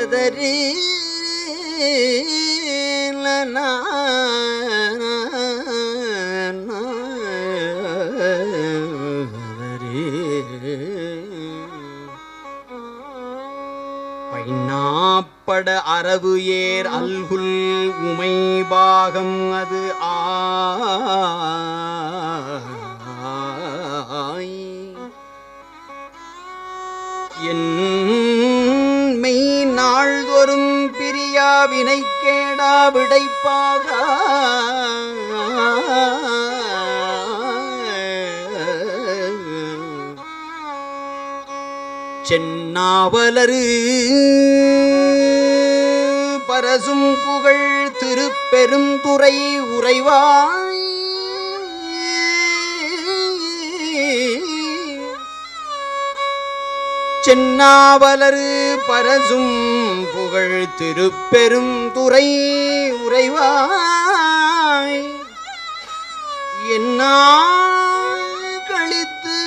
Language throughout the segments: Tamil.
ததரி பைனாப்பட அரவு ஏர் அல்குல் உமை பாகம் அது ஆய் என் மெய்னா நாள்தோறும் பிரியா வினை கேடா விடைப்பாக? சென்னாவலரு பரசும் புகழ் திருப்பெருந்துறை உறைவாய். சென்னாவலரு பரசும் புகழ் திருப்பெருந்துரை உறைவாய். என்ன கழித்து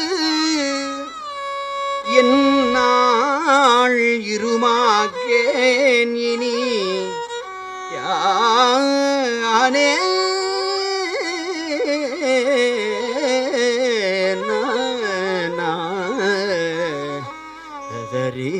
என்னாள் இருமாக்கேன் இனி. யானே சரே